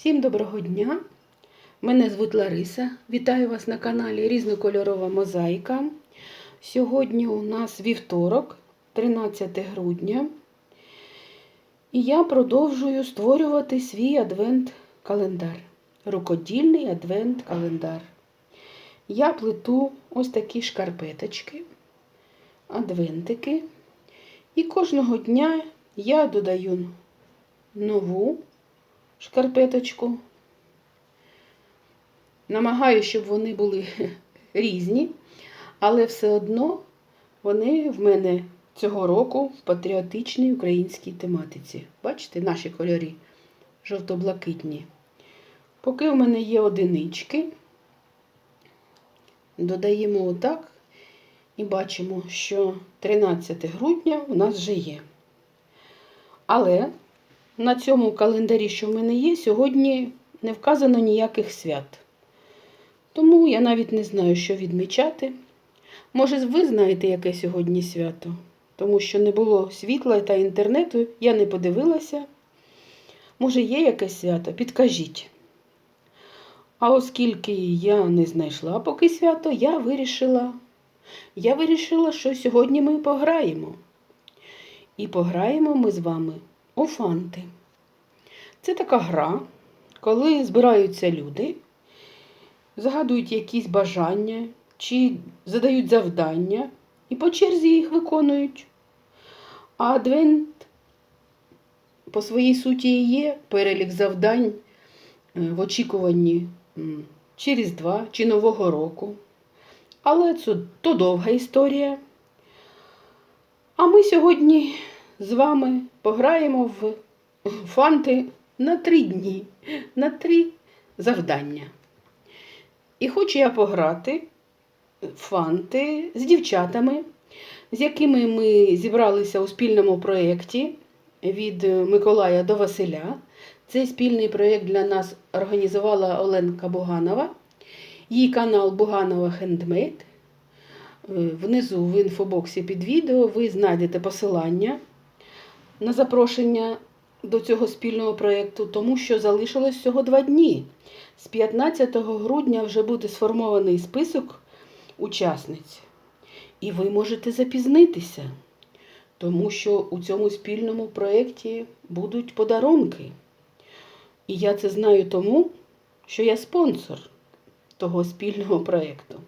Всім доброго дня! Мене звуть Лариса. Вітаю вас на каналі Різнокольорова мозаїка. Сьогодні у нас вівторок, 13 грудня. І я продовжую створювати свій адвент-календар. Рукодільний адвент-календар. Я плету ось такі шкарпеточки, адвентики. І кожного дня я додаю нову шкарпеточку. Намагаюся, щоб вони були різні, але все одно вони в мене цього року в патріотичній українській тематиці. Бачите, наші кольори жовто-блакитні. Поки в мене є одинички, додаємо отак і бачимо, що 13 грудня у нас вже є. Але на цьому календарі, що в мене є, сьогодні не вказано ніяких свят. Тому я навіть не знаю, що відмічати. Може, ви знаєте, яке сьогодні свято? Тому що не було світла та інтернету, я не подивилася. Може, є якесь свято? Підкажіть. А оскільки я не знайшла поки свято, я вирішила, я вирішила, що сьогодні ми пограємо. І пограємо ми з вами у фанти. Це така гра, коли збираються люди, загадують якісь бажання чи задають завдання і по черзі їх виконують. А адвент по своїй суті є перелік завдань е, в очікуванні чи Різдва, чи Нового року. Але це то довга історія. А ми сьогодні з вами пограємо в фанти на три дні, на три завдання. І хочу я пограти в фанти з дівчатами, з якими ми зібралися у спільному проєкті від Миколая до Василя. Цей спільний проєкт для нас організувала Оленка Буганова, її канал Буганова Хендмейд. Внизу в інфобоксі під відео ви знайдете посилання на запрошення до цього спільного проєкту, тому що залишилось всього два дні. З 15 грудня вже буде сформований список учасниць. І ви можете запізнитися, тому що у цьому спільному проєкті будуть подарунки. І я це знаю тому, що я спонсор того спільного проєкту.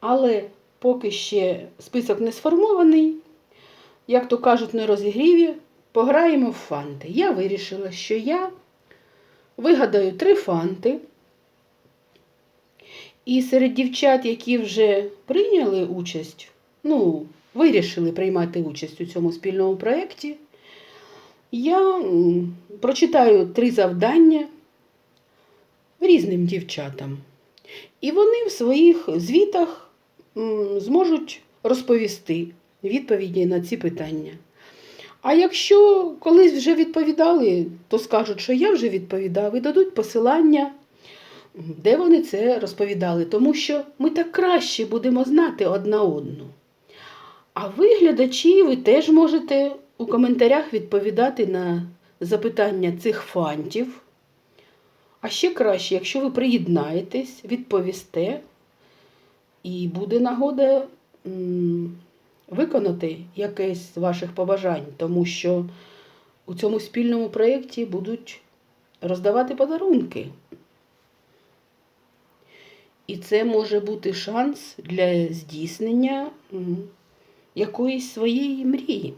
Але поки ще список не сформований, як то кажуть, на розігріві, пограємо в фанти. Я вирішила, що я вигадаю три фанти. І серед дівчат, які вже прийняли участь, ну, вирішили приймати участь у цьому спільному проєкті, я прочитаю три завдання різним дівчатам. І вони в своїх звітах зможуть розповісти відповіді на ці питання. А якщо колись вже відповідали, то скажуть, що я вже відповідав, і дадуть посилання, де вони це розповідали, тому що ми так краще будемо знати одна одну. А ви, глядачі, ви теж можете у коментарях відповідати на запитання цих фантів. А ще краще, якщо ви приєднаєтесь, відповісте, і буде нагода виконати якесь з ваших побажань, тому що у цьому спільному проєкті будуть роздавати подарунки. І це може бути шанс для здійснення якоїсь своєї мрії.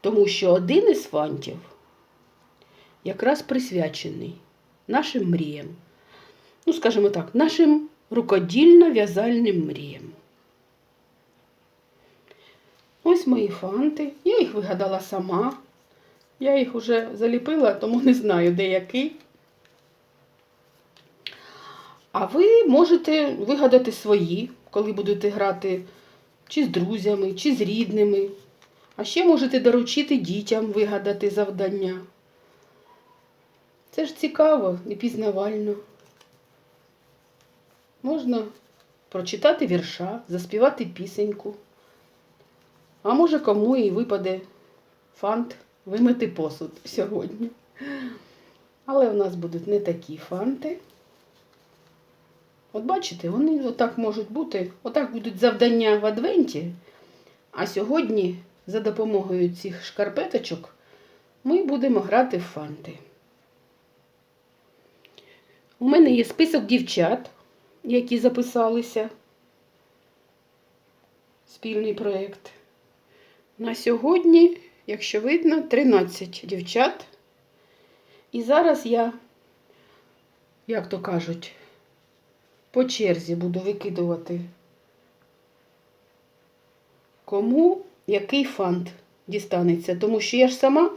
Тому що один із фантів якраз присвячений нашим мріям. Ну, скажімо так, нашим рукодільно-в'язальним мріям. Ось мої фанти. Я їх вигадала сама. Я їх вже заліпила, тому не знаю, де який. А ви можете вигадати свої, коли будете грати чи з друзями, чи з рідними. А ще можете доручити дітям вигадати завдання. Це ж цікаво і пізнавально. Можна прочитати вірша, заспівати пісеньку. А може кому і випаде фант вимити посуд сьогодні. Але в нас будуть не такі фанти. От бачите, вони отак можуть бути, отак будуть завдання в адвенті. А сьогодні за допомогою цих шкарпеточок ми будемо грати в фанти. У мене є список дівчат, які записалися. Спільний проєкт. На сьогодні, якщо видно, 13 дівчат. І зараз я, як то кажуть, по черзі буду викидувати, кому який фант дістанеться. Тому що я ж сама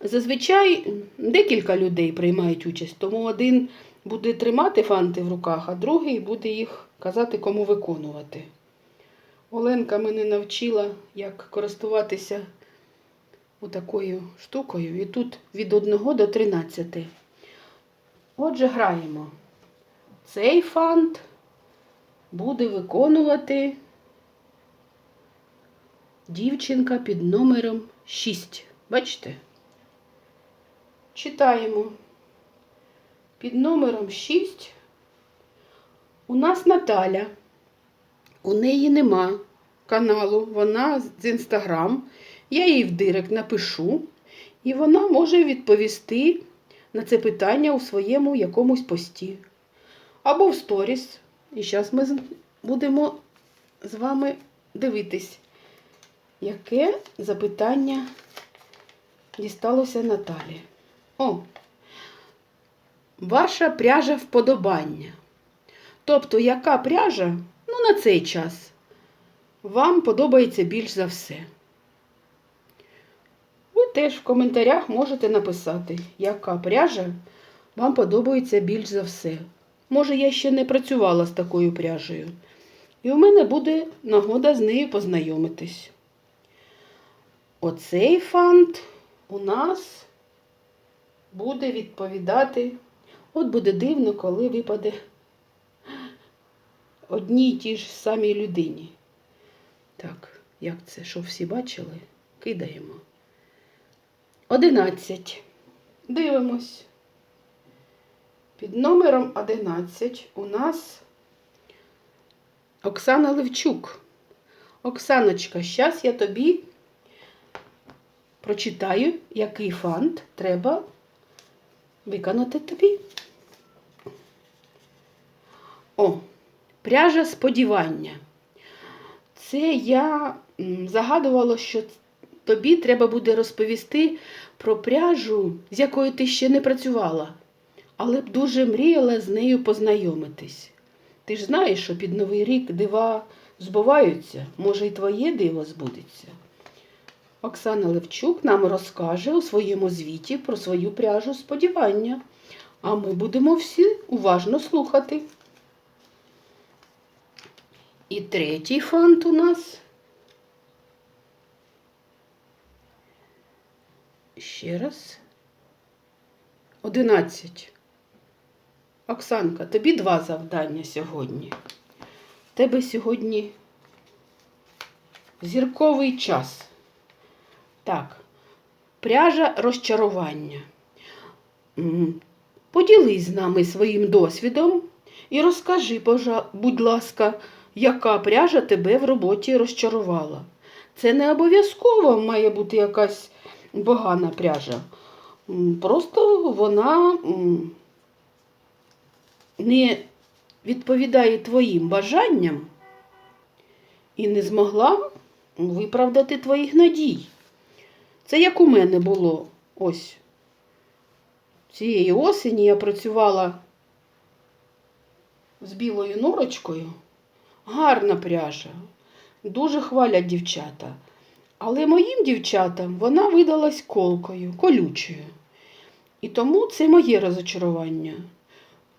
зазвичай декілька людей приймають участь, тому один буде тримати фанти в руках, а другий буде їх казати, кому виконувати. Оленка мене навчила, як користуватися отакою штукою. І тут від 1 до 13. Отже, граємо. Цей фант буде виконувати дівчинка під номером 6. Бачите? Читаємо. Під номером 6 у нас Наталя. У неї нема каналу, вона з інстаграм. Я їй в директ напишу, і вона може відповісти на це питання у своєму якомусь пості. Або в сторіс. І зараз ми будемо з вами дивитись, яке запитання дісталося Наталі. О, ваша пряжа вподобання. Тобто, яка пряжа, на цей час, вам подобається більш за все. Ви теж в коментарях можете написати, яка пряжа вам подобається більш за все. Може, я ще не працювала з такою пряжею. І у мене буде нагода з нею познайомитись. Оцей фант у нас буде відповідати. От буде дивно, коли випаде одній тій ж самій людині. Так, як це, що всі бачили? Кидаємо. Одинадцять. Дивимось. Під номером 11 у нас Оксана Левчук. Оксаночка, зараз я тобі прочитаю, який фант треба виконати тобі. О, пряжа сподівання. Це я загадувала, що тобі треба буде розповісти про пряжу, з якою ти ще не працювала, але б дуже мріяла з нею познайомитись. Ти ж знаєш, що під Новий рік дива збуваються, може, і твоє диво збудеться. Оксана Левчук нам розкаже у своєму звіті про свою пряжу сподівання, а ми будемо всі уважно слухати. І третій фант у нас. Ще раз. Одинадцять. Оксанка, тобі два завдання сьогодні. Тебе сьогодні зірковий час. Так, пряжа розчарування. Поділись з нами своїм досвідом і розкажи, будь ласка, яка пряжа тебе в роботі розчарувала. Це не обов'язково має бути якась погана пряжа. Просто вона не відповідає твоїм бажанням і не змогла виправдати твоїх надій. Це як у мене було ось. Цієї осені я працювала з білою норочкою. Гарна пряжа. Дуже хвалять дівчата. Але моїм дівчатам вона видалась колкою, колючою. І тому це моє розочарування.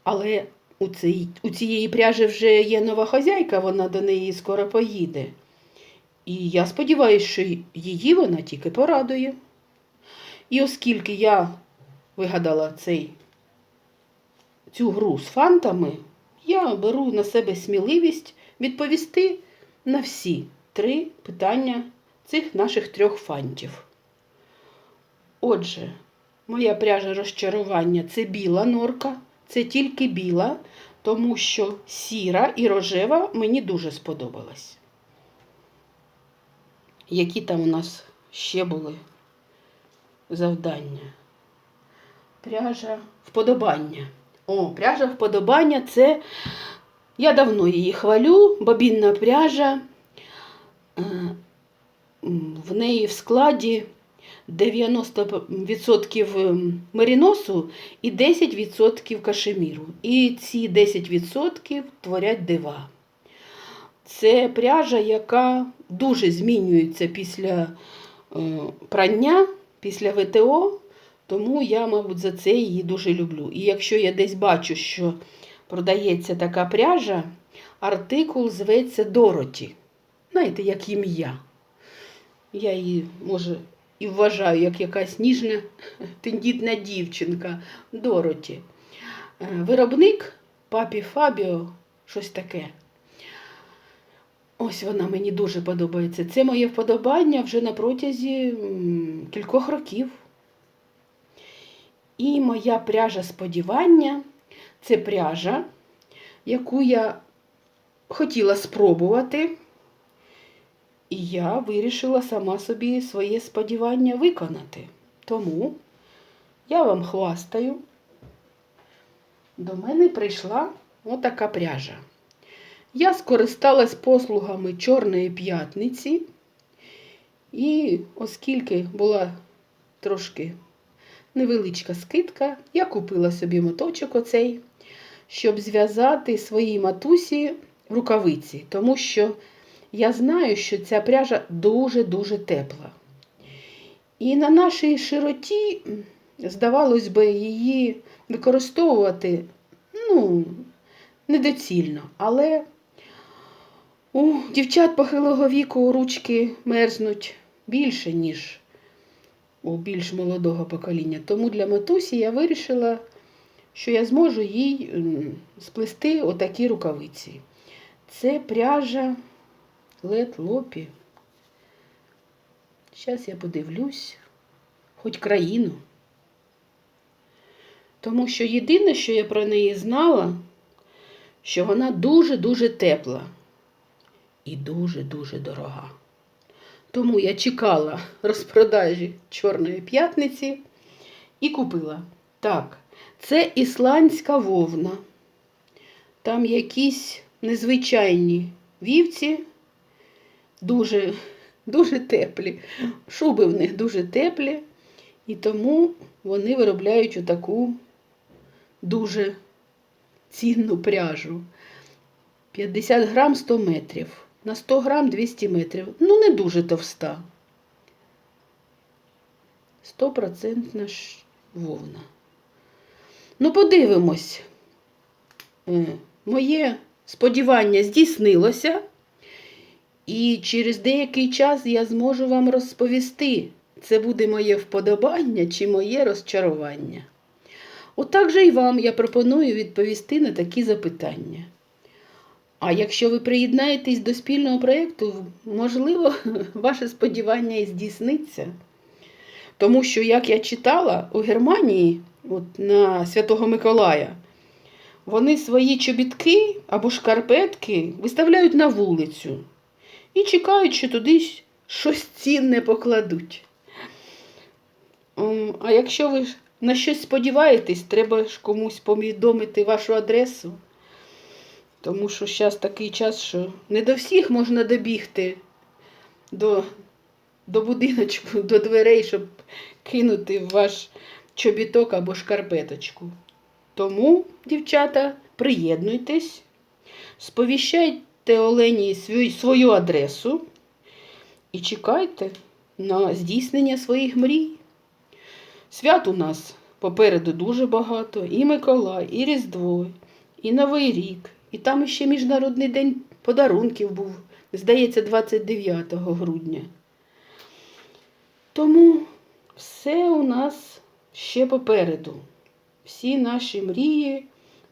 Але у, цій, у цієї пряжі вже є нова хазяйка, вона до неї скоро поїде. І я сподіваюся, що її вона тільки порадує. І оскільки я вигадала цей, цю гру з фантами, я беру на себе сміливість відповісти на всі три питання цих наших трьох фантів. Отже, моя пряжа розчарування це біла норка, це тільки біла, тому що сіра і рожева мені дуже сподобалась. Які там у нас ще були завдання? Пряжа вподобання. О, пряжа вподобання це. Я давно її хвалю. Бобінна пряжа. Е, В неї в складі 90% меріносу і 10% кашеміру. І ці 10% творять дива. Це пряжа, яка дуже змінюється після е, прання, після ВТО. Тому я, мабуть, за це її дуже люблю. І якщо я десь бачу, що продається така пряжа, артикул зветься Дороті. Знаєте, як ім'я. Я її, може, і вважаю, як якась ніжна, тендітна дівчинка Дороті. Е, Виробник папі Фабіо, щось таке. Ось вона мені дуже подобається. Це моє вподобання вже на протязі кількох років. І моя пряжа сподівання це пряжа, яку я хотіла спробувати. І я вирішила сама собі своє сподівання виконати. Тому я вам хвастаю. До мене прийшла отака пряжа. Я скористалась послугами Чорної п'ятниці. І оскільки була трошки невеличка скидка, я купила собі моточок оцей, щоб зв'язати своїй матусі рукавиці, тому що я знаю, що ця пряжа дуже-дуже тепла. І на нашій широті, здавалось би, її використовувати ну, недоцільно. Але у дівчат похилого віку ручки мерзнуть більше, ніж у більш молодого покоління. Тому для матусі я вирішила, що я зможу їй сплести отакі рукавиці. Це пряжа лед лопі. Зараз я подивлюсь, хоч країну. Тому що єдине, що я про неї знала, що вона дуже-дуже тепла і дуже-дуже дорога. Тому я чекала розпродажі Чорної п'ятниці і купила. Так, це ісландська вовна. Там якісь незвичайні вівці, дуже, дуже теплі. Шуби в них дуже теплі, і тому вони виробляють отаку дуже цінну пряжу. 50 грам 100 метрів. На 100 грам 200 метрів. Ну, не дуже товста. Стопроцентна ж вовна. Ну, подивимось. Е, Моє сподівання здійснилося, і через деякий час я зможу вам розповісти, це буде моє вподобання чи моє розчарування. Отак же і вам я пропоную відповісти на такі запитання. А якщо ви приєднаєтесь до спільного проєкту, можливо, ваше сподівання і здійсниться. Тому що, як я читала, у Германії, от на Святого Миколая, вони свої чобітки або шкарпетки виставляють на вулицю і чекають, що туди щось цінне покладуть. А якщо ви на щось сподіваєтесь, треба ж комусь повідомити вашу адресу. Тому що зараз такий час, що не до всіх можна добігти до, до будиночку, до дверей, щоб кинути в ваш чобіток або шкарпеточку. Тому, дівчата, приєднуйтесь, сповіщайте Олені свою, адресу і чекайте на здійснення своїх мрій. Свят у нас попереду дуже багато. І Миколай, і Різдво, і Новий рік. І там ще Міжнародний день подарунків був, здається, 29 грудня. Тому все у нас ще попереду. Всі наші мрії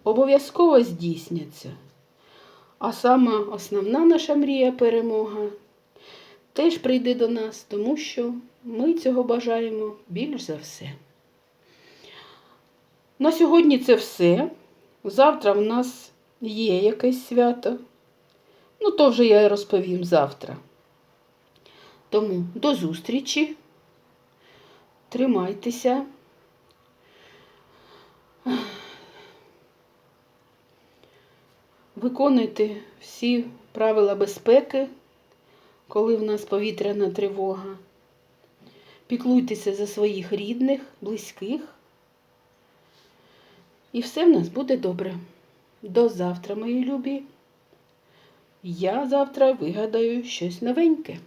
обов'язково здійсняться. А сама основна наша мрія перемога теж прийде до нас, тому що ми цього бажаємо більш за все. На сьогодні це все. Завтра в нас є якесь свято. Ну, то вже я розповім завтра. Тому до зустрічі. Тримайтеся. Виконуйте всі правила безпеки, коли в нас повітряна тривога. Піклуйтеся за своїх рідних, близьких. І все в нас буде добре. До завтра, мої любі. Я завтра вигадаю щось новеньке.